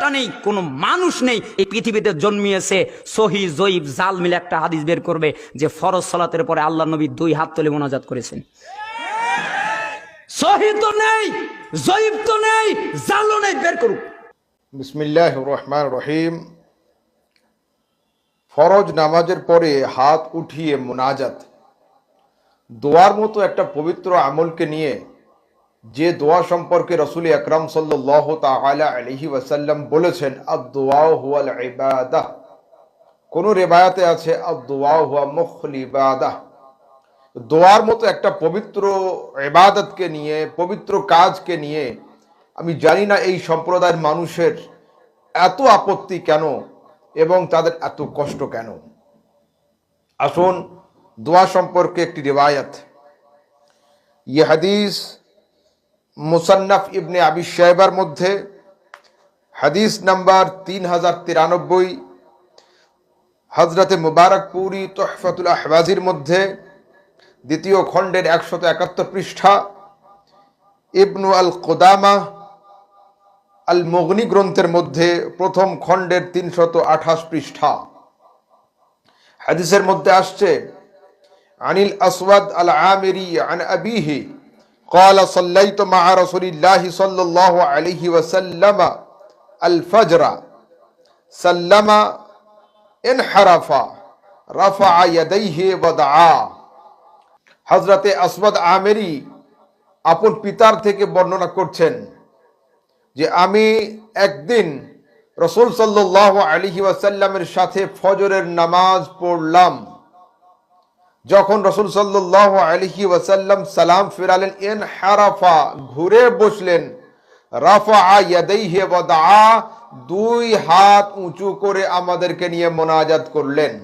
মানবতাটা নেই, কোনো মানুষ নেই। এই পৃথিবীতে জন্মিয়েছে সহি জয়ীব জাল মিলে একটা হাদিস বের করবে যে ফরজ সালাতের পরে আল্লাহ নবী দুই হাত তুলে মোনাজাত করেছেন। নেই, জয়ীব তো নেই, জালও নেই, বের করুক। বিসমিল্লাহ রহমান রহিম। ফরজ নামাজের পরে হাত উঠিয়ে মোনাজাত। দোয়ার মতো একটা পবিত্র আমলকে নিয়ে যে দোয়া সম্পর্কে রসুল আকরাম আলহি ওয়াসাল্লাম বলেছেন কোন রেবায়াতে আছে দোয়ার মতো একটা পবিত্র ইবাদতকে নিয়ে, পবিত্র কাজকে নিয়ে, আমি জানি না এই সম্প্রদায়ের মানুষের এত আপত্তি কেন এবং তাদের এত কষ্ট কেন। আসুন, দোয়া সম্পর্কে একটি রেবায়াত। ইয়ে হাদিস মুসান্নাফ ইবনে আবি সাহেবার মধ্যে, হাদিস নাম্বার তিন হাজার তিরানব্বই হজরতে মুবারকপুরি তোহফাতুল আহবাজির মধ্যে, দ্বিতীয় খণ্ডের একশত একাত্তর পৃষ্ঠা, ইবনু আল কোদামা আল মগনি গ্রন্থের মধ্যে প্রথম খণ্ডের তিনশত আঠাশ পৃষ্ঠা। হাদিসের মধ্যে আসছে, আনিল আসওয়াদ আল আমিরি আন আবিহি قال صليت مع رسول الله صلى الله عليه وسلم الفجر سلم انحرف رفع يديه ودعا হজরতে আসওয়াদ আমেরি আপন পিতার থেকে বর্ণনা করছেন যে আমি একদিন রসুল সাল্লাহ আলহি ওয়াসাল্লামের সাথে ফজরের নামাজ পড়লাম যখন রসুল সাল্লাহ আলহি ওয়াসাল্লাম সালাম ফিরালেন এন হারাফা ঘুরে বসলেন রাফা ইয়াদাইহে দুই হাত উঁচু করে আমাদেরকে নিয়ে মোনাজাত করলেন।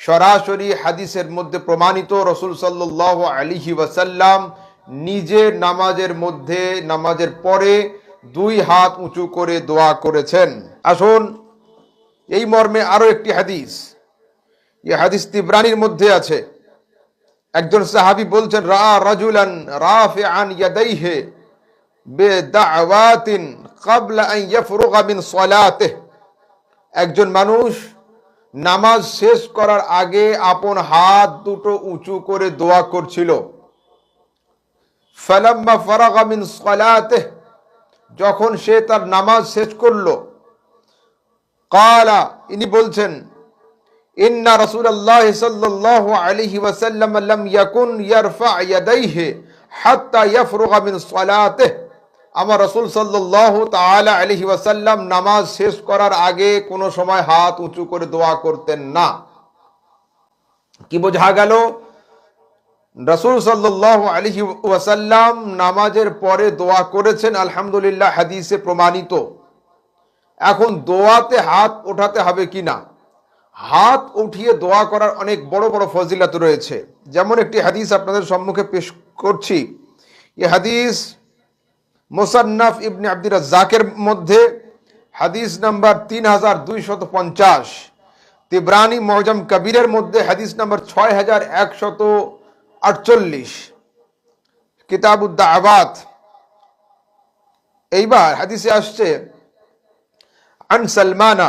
সরাসরি হাদিসের মধ্যে প্রমাণিত রসুল সাল্লাহ আলিহি ওয়াসাল্লাম নিজে নামাজের মধ্যে, নামাজের পরে দুই হাত উঁচু করে দোয়া করেছেন। আসুন, এই মর্মে আরও একটি হাদিস। এই হাদিস তিব্রানির মধ্যে আছে। একজন সাহাবি বলছেন, রা রাজুলান রাফে আন ইয়াদাইহে বে দাওয়াতিন কাবলা আন ইয়াফরুগা মিন সালাতিহ। একজন মানুষ নামাজ শেষ করার আগে আপন হাত দুটো উঁচু করে দোয়া করছিল। ফালাম্মা ফারাগা মিন সালাতিহ, যখন সে তার নামাজ শেষ করল, কালা, ইনি বলছেন ইন্না রাসূলুল্লাহ সাল্লাল্লাহু আলাইহি ওয়াসাল্লাম লাম ইয়াকুন ইয়ারফা ইয়াদাইহি হাত্তা ইয়াফরুগা মিন সালাতিহি। আমার রসুল সাল্লাহ তাআলা আলাইহি ওয়াসাল্লাম নামাজ শেষ করার আগে কোনো সময় হাত উঁচু করে দোয়া করতেন না। কি বোঝা গেল? রসুল সাল্লাহ আলহি ওয়াসাল্লাম নামাজের পরে দোয়া করেছেন, আলহামদুলিল্লাহ, হাদিসে প্রমাণিত। এখন দোয়াতে হাত ওঠাতে হবে কি না হাত উঠিয়ে দোয়া করার অনেক বড় বড় ফজিলাত রয়েছে। যেমন একটি হাদিস আপনাদের সম্মুখে পেশ করছি। এ হাদিস মোসান্নাফ ইবনে আব্দুল জাকের মধ্যে, হাদিস নাম্বার তিন হাজার দুইশত পঞ্চাশ। তিব্রানি মহজাম কবিরের মধ্যে হাদিস নাম্বার ছয় হাজার একশত আটচল্লিশ। কিতাবুদ্দা আবাদ এইবার হাদিসে আসছে, আন সলমানা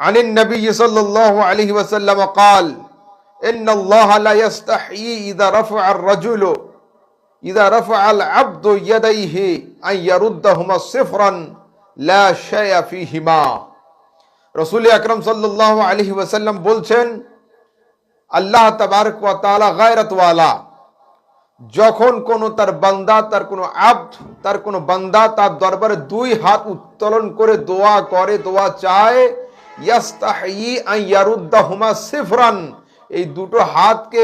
عن النبي صلى الله عليه وسلم قال إن الله لا يستحيي إذا رفع الرجل إذا رفع العبد يديه أن يردهما صفرا لا شيء فيهما রসুল আকরম সাল্লাহ আলহি ওয়াসাল্লাম বলছেন আল্লাহ তাবারক ওয়া তাআলা গায়রাতওয়ালা যখন কোনো তার বান্দা তার কোনো আব্দ তার কোনো বান্দা তার দরবারে দুই হাত উত্তোলন করে দোয়া করে দোয়া চায় ইয়াস্তাহি আন ইয়ারুদ্দাহুমা সিফরান। এই দুটো হাতকে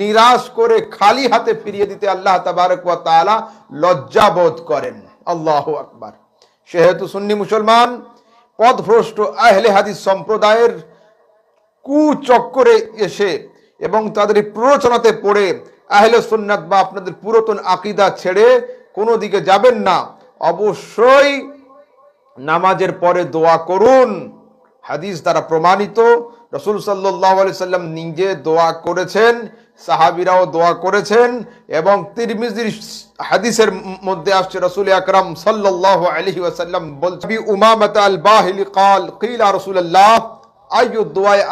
নিরাশ করে খালি হাতে ফিরিয়ে দিতে আল্লাহ ওয়া লজ্জা বোধ করেন। আল্লাহ আকবার। সেহেতু সুন্নি মুসলমান, পথভ্রষ্ট আহলে হাদিস সম্প্রদায়ের কুচক্করে এসে এবং তাদের প্ররোচনাতে পড়ে আহলে সুন্নাত বা আপনাদের পুরাতন আকিদা ছেড়ে কোনো দিকে যাবেন না, অবশ্যই নামাজের পরে দোয়া করুন। হাদিস দ্বারা প্রমাণিত, রসুল সাল্লাম নিজে দোয়া করেছেন, সাহাবিরাও দোয়া করেছেন এবং তিরমিজির হাদিসের মধ্যে আসছে, রসুল আকরাম সাল্লাম আলহি উমামত আল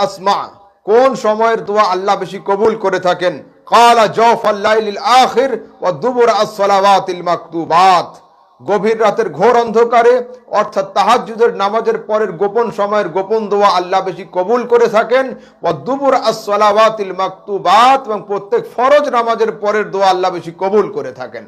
আসমা, কোন সময়ের দোয়া আল্লাহ বেশি কবুল করে থাকেন? কালা জফ আল্লাহ আখির ও দুবুর আসলাবাত মাকতুবাত গভীর রাতের ঘোর অন্ধকারে, অর্থাৎ তাহাজুদের নামাজের পরের গোপন সময়ের গোপন দোয়া আল্লাহ বেশি কবুল করে থাকেন। ও দুবুর আসসালাওয়াতিল মাকতুবাত এবং প্রত্যেক ফরজ নামাজের পরের দোয়া আল্লাহ বেশি কবুল করে থাকেন।